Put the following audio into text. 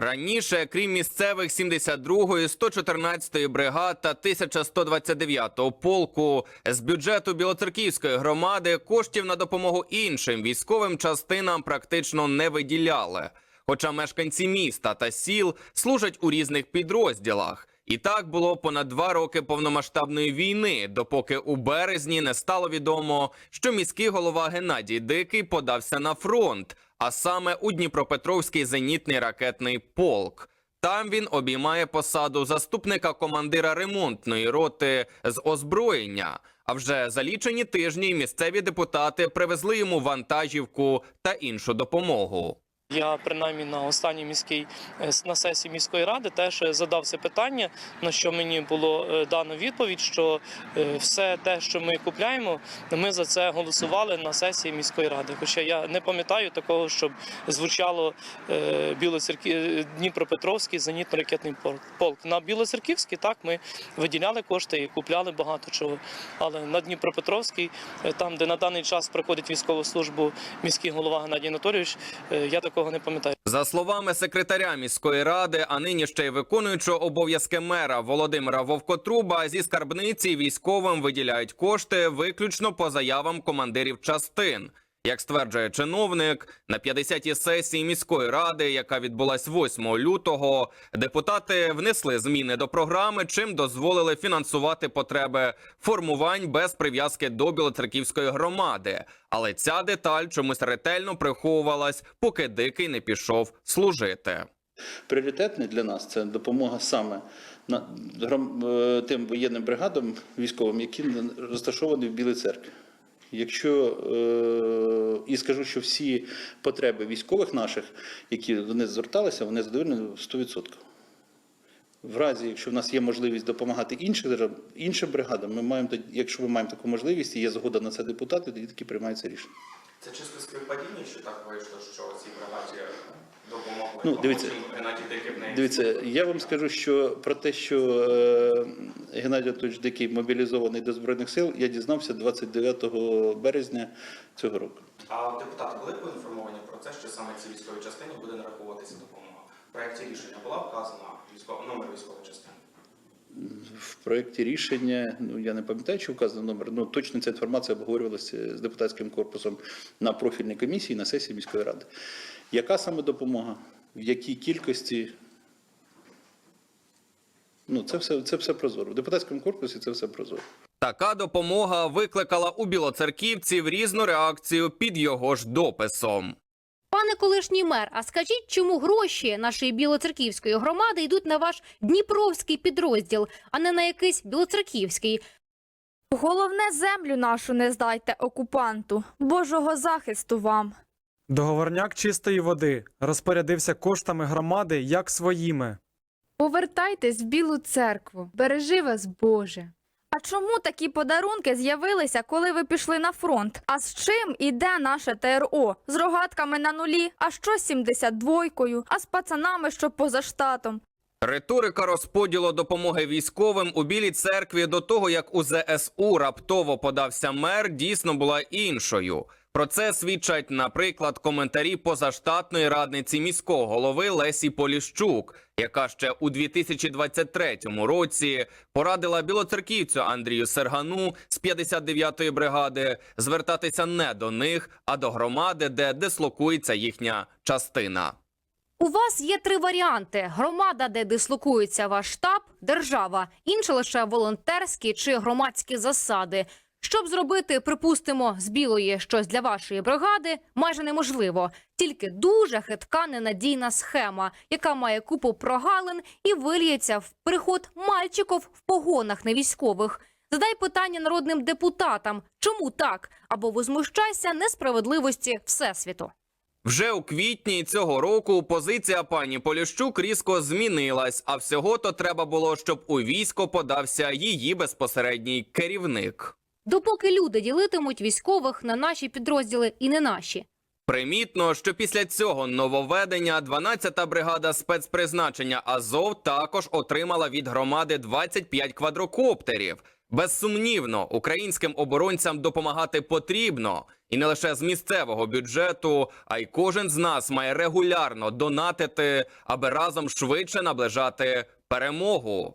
Раніше, крім місцевих 72-ї, 114-ї бригад та 1129-го полку, з бюджету Білоцерківської громади коштів на допомогу іншим військовим частинам практично не виділяли. Хоча мешканці міста та сіл служать у різних підрозділах. І так було понад два роки повномасштабної війни, допоки у березні не стало відомо, що міський голова Геннадій Дикий подався на фронт, а саме у Дніпропетровський зенітний ракетний полк. Там він обіймає посаду заступника командира ремонтної роти з озброєння. А вже за лічені тижні місцеві депутати привезли йому вантажівку та іншу допомогу. Я принаймні на останній міській е, на сесії міської ради теж е, задав це питання, на що мені було е, дано відповідь, що все те, що ми купляємо, ми за це голосували на сесії міської ради. Хоча я не пам'ятаю такого, щоб звучало Білоцерків е, Дніпропетровський зенітно-ракетний пол- полк. На Білоцерківський так ми виділяли кошти і купляли багато чого. Але на Дніпропетровський, е, там, де на даний час проходить військову службу міський голова Геннадій Анатолійович, я такого не пам'ятаю. За словами секретаря міської ради, а нині ще й виконуючого обов'язки мера Володимира Вовкотруба, зі скарбниці військовим виділяють кошти виключно по заявам командирів частин. Як стверджує чиновник, на 50-й сесії міської ради, яка відбулась 8 лютого, депутати внесли зміни до програми, чим дозволили фінансувати потреби формувань без прив'язки до Білоцерківської громади. Але ця деталь чомусь ретельно приховувалась, поки дикий не пішов служити. Пріоритетний для нас це допомога саме на е, тим воєнним бригадам військовим, які розташовані в Білій церкві. Якщо е, і скажу, що всі потреби військових наших, які до них зверталися, вони задоволені 100%. В разі, якщо в нас є можливість допомагати іншим, іншим бригадам, ми маємо якщо ми маємо таку можливість і є згода на це депутати, тоді таки приймається рішення. Це чисто співпадіння, що так вийшло, що цій бригаді допомогли. Ну, дивіться, Потім Геннадій Дикий в неї Дивіться, я вам скажу, що про те, що е, Геннадій Анатольович Дикий мобілізований до Збройних сил, я дізнався 29 березня цього року. А депутати були поінформовані про це, що саме цій військовій частині буде нараховуватися допомога? В проєкті рішення була вказана військова номер військової частини. В проєкті рішення, ну я не пам'ятаю, чи вказано номер, ну точно ця інформація обговорювалася з депутатським корпусом на профільній комісії на сесії міської ради. Яка саме допомога? В якій кількості? Ну, це все, це все прозоро. В депутатському корпусі це все прозоро. Така допомога викликала у білоцерківців різну реакцію під його ж дописом. Пане колишній мер, а скажіть, чому гроші нашої білоцерківської громади йдуть на ваш дніпровський підрозділ, а не на якийсь білоцерківський? Головне землю нашу не здайте окупанту. Божого захисту вам. Договорняк чистої води розпорядився коштами громади як своїми. Повертайтесь в Білу церкву, бережи вас Боже. А чому такі подарунки з'явилися, коли ви пішли на фронт? А з чим іде наше ТРО? З рогатками на нулі, а що з 72-кою, а з пацанами, що поза штатом? Риторика розподілу допомоги військовим у Білій церкві до того, як у ЗСУ раптово подався мер, дійсно була іншою. Про це свідчать, наприклад, коментарі позаштатної радниці міського голови Лесі Поліщук, яка ще у 2023 році порадила білоцерківцю Андрію Сергану з 59-ї бригади звертатися не до них, а до громади, де дислокується їхня частина. У вас є три варіанти: громада, де дислокується ваш штаб, держава, інше лише волонтерські чи громадські засади. Щоб зробити, припустимо, з білої щось для вашої бригади, майже неможливо. Тільки дуже хитка ненадійна схема, яка має купу прогалин і виліється в приход мальчиків в погонах не військових. Задай питання народним депутатам, чому так? Або возмущайся несправедливості всесвіту. Вже у квітні цього року позиція пані Поліщук різко змінилась, а всього то треба було, щоб у військо подався її безпосередній керівник. Допоки люди ділитимуть військових на наші підрозділи і не наші. Примітно, що після цього нововведення 12-та бригада спецпризначення Азов також отримала від громади 25 квадрокоптерів. Безсумнівно, українським оборонцям допомагати потрібно, і не лише з місцевого бюджету, а й кожен з нас має регулярно донатити, аби разом швидше наближати перемогу.